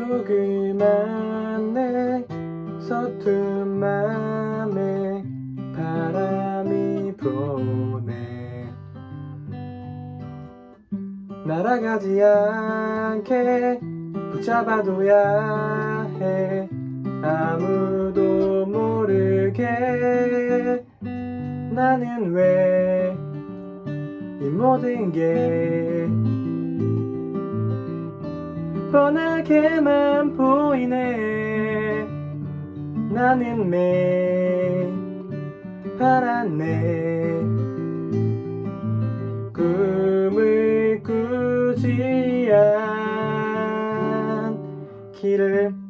조그만 내 서툰 맘에 바람이 불어오네. 날아가지 않게 붙잡아둬야 해. 아무도 모르게 나는 왜 이 모든 게 뻔하게만 보이네. 나는 매 바랐네. 꿈을 꾸지 않기를